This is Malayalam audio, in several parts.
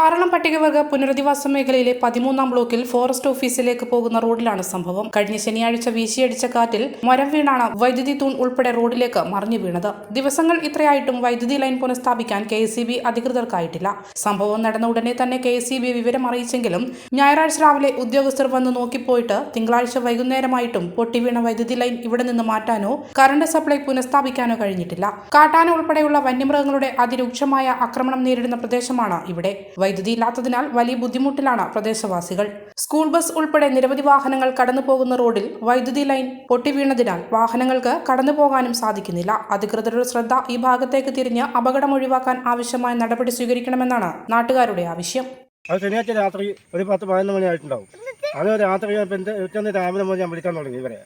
ആറളം പട്ടികവർഗ പുനരധിവാസ മേഖലയിലെ പതിമൂന്നാം ബ്ലോക്കിൽ ഫോറസ്റ്റ് ഓഫീസിലേക്ക് പോകുന്ന റോഡിലാണ് സംഭവം. കഴിഞ്ഞ ശനിയാഴ്ച വീശിയടിച്ച കാറ്റിൽ മരം വീണാണ് വൈദ്യുതി തൂൺ ഉൾപ്പെടെ റോഡിലേക്ക് മറിഞ്ഞു വീണത്. ദിവസങ്ങൾ ഇത്രയായിട്ടും വൈദ്യുതി ലൈൻ പുനഃസ്ഥാപിക്കാൻ കെ അധികൃതർക്കായിട്ടില്ല. സംഭവം നടന്ന ഉടനെ തന്നെ കെ വിവരം അറിയിച്ചെങ്കിലും ഞായറാഴ്ച രാവിലെ ഉദ്യോഗസ്ഥർ വന്ന് നോക്കിപ്പോയിട്ട് തിങ്കളാഴ്ച വൈകുന്നേരമായിട്ടും പൊട്ടിവീണ വൈദ്യുതി ലൈൻ ഇവിടെ നിന്ന് മാറ്റാനോ കറണ്ട് സപ്ലൈ പുനഃസ്ഥാപിക്കാനോ കഴിഞ്ഞിട്ടില്ല. കാട്ടാന ഉൾപ്പെടെയുള്ള വന്യമൃഗങ്ങളുടെ അതിരൂക്ഷമായ ആക്രമണം നേരിടുന്ന പ്രദേശമാണ് ഇവിടെ. വൈദ്യുതി ഇല്ലാത്തതിനാൽ വലിയ ബുദ്ധിമുട്ടിലാണ് പ്രദേശവാസികൾ. സ്കൂൾ ബസ് ഉൾപ്പെടെ നിരവധി വാഹനങ്ങൾ കടന്നു പോകുന്ന റോഡിൽ വൈദ്യുതി ലൈൻ പൊട്ടിവീണതിനാൽ വാഹനങ്ങൾക്ക് കടന്നു പോകാനും സാധിക്കുന്നില്ല. അധികൃതരുടെ ശ്രദ്ധ ഈ ഭാഗത്തേക്ക് തിരിഞ്ഞ് അപകടം ഒഴിവാക്കാൻ ആവശ്യമായ നടപടി സ്വീകരിക്കണമെന്നാണ് നാട്ടുകാരുടെ ആവശ്യം. അത് ശനിയാഴ്ച രാത്രി ഒരു പത്ത് പതിനൊന്ന് മണിയായിട്ടുണ്ടാവും. അത് രാത്രി രാവിലെ മുതൽ ഞാൻ വിളിക്കാൻ തുടങ്ങി ഇവരെ.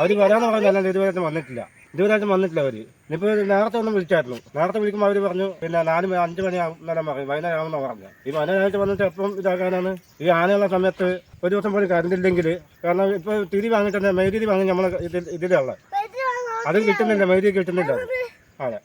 അവർ വരാന്ന് പറഞ്ഞാൽ ഇതുവരെ വന്നിട്ടില്ല. ഇതുവരെ വന്നിട്ടില്ല അവർ ഇനിയിപ്പോൾ നേരത്തെ ഒന്നും വിളിച്ചായിരുന്നു. നേരത്തെ വിളിക്കുമ്പോൾ അവർ പറഞ്ഞു പിന്നെ നാല് അഞ്ച് മണിയാവും എന്നാലും പറയും വൈകുന്നേരം പറഞ്ഞു ഈ വൈകുന്നേരമായിട്ട് വന്നിട്ട് എപ്പം ഇതാക്കാനാണ് ഈ ആനയുള്ള സമയത്ത് ഒരു ദിവസം പോലും കറണ്ട് ഇല്ലെങ്കിൽ കാരണം ഇപ്പോൾ തിരി വാങ്ങിട്ട് തന്നെ മെയ്തിരി വാങ്ങി നമ്മൾ ഇതിലുള്ള. അത് കിട്ടുന്നില്ല മെയ്തിരി കിട്ടുന്നില്ല. അതെ.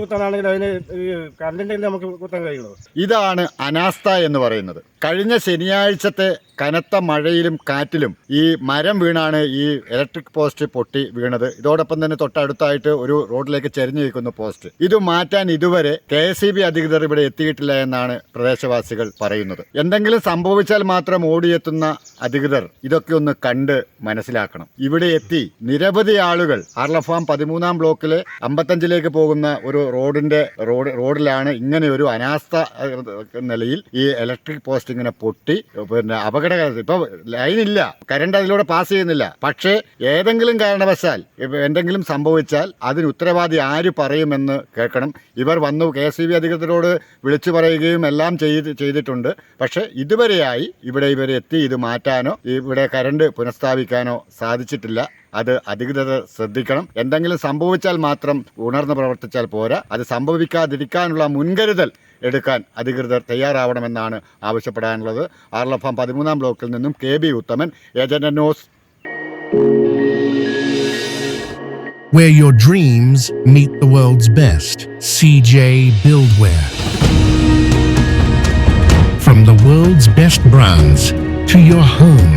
കുത്താനാണെങ്കിൽ അതിന് ഈ കറണ്ടിന്റെ നമുക്ക് കുത്താൻ കഴിയുള്ളൂ. ഇതാണ് അനാസ്ഥ എന്ന് പറയുന്നത്. കഴിഞ്ഞ ശനിയാഴ്ചത്തെ കനത്ത മഴയിലും കാറ്റിലും ഈ മരം വീണാണ് ഈ ഇലക്ട്രിക് പോസ്റ്റ് പൊട്ടി വീണത്. ഇതോടൊപ്പം തന്നെ തൊട്ടടുത്തായിട്ട് ഒരു റോഡിലേക്ക് ചെരിഞ്ഞു നിൽക്കുന്ന പോസ്റ്റ് ഇത് മാറ്റാൻ ഇതുവരെ കെ അധികൃതർ ഇവിടെ എത്തിയിട്ടില്ല എന്നാണ് പ്രദേശവാസികൾ പറയുന്നത്. എന്തെങ്കിലും സംഭവിച്ചാൽ മാത്രം ഓടിയെത്തുന്ന അധികൃതർ ഇതൊക്കെ ഒന്ന് കണ്ട് മനസ്സിലാക്കണം. ഇവിടെ എത്തി നിരവധി ആളുകൾ ആർലഫാം പതിമൂന്നാം ബ്ലോക്കിലെ അമ്പത്തഞ്ചിലേക്ക് പോകുന്ന ഒരു റോഡിന്റെ റോഡ് റോഡിലാണ് ഇങ്ങനെ ഒരു അനാസ്ഥ നിലയിൽ ഈ ഇലക്ട്രിക് പോസ്റ്റ് ഇങ്ങനെ പൊട്ടി പിന്നെ അപകടകര ഇപ്പൊ ലൈൻ ഇല്ല. കരണ്ട് അതിലൂടെ പാസ് ചെയ്യുന്നില്ല. പക്ഷേ ഏതെങ്കിലും കാരണവശാൽ എന്തെങ്കിലും സംഭവിച്ചാൽ അതിന് ഉത്തരവാദി ആര് പറയുമെന്ന് കേൾക്കണം. ഇവർ വന്നു കെ എസ് അധികൃതരോട് വിളിച്ചു പറയുകയും എല്ലാം ചെയ്ത് ചെയ്തിട്ടുണ്ട്. പക്ഷേ ഇതുവരെയായി ഇവിടെ ഇവരെ എത്തി ഇത് മാറ്റാനോ ഇവിടെ കരണ്ട് പുനഃസ്ഥാപിക്കാനോ സാധിച്ചിട്ടില്ല. അത് അധികൃതർ ശ്രദ്ധിക്കണം എന്തെങ്കിലും സംഭവിച്ചാൽ മാത്രം ഉണർന്ന് പ്രവർത്തിച്ചാൽ പോരാ അത് സംഭവിക്കാതിരിക്കാനുള്ള മുൻകരുതൽ എടുക്കാൻ അധികൃതർ തയ്യാറാവണമെന്നാണ് ആവശ്യപ്പെടാനുള്ളത് ആർലഫാം പതിമൂന്നാം ബ്ലോക്കിൽ നിന്നും K B Uthaman agent news where your dreams meet the world's best. CJ Buildware. From the world's best brands to your home.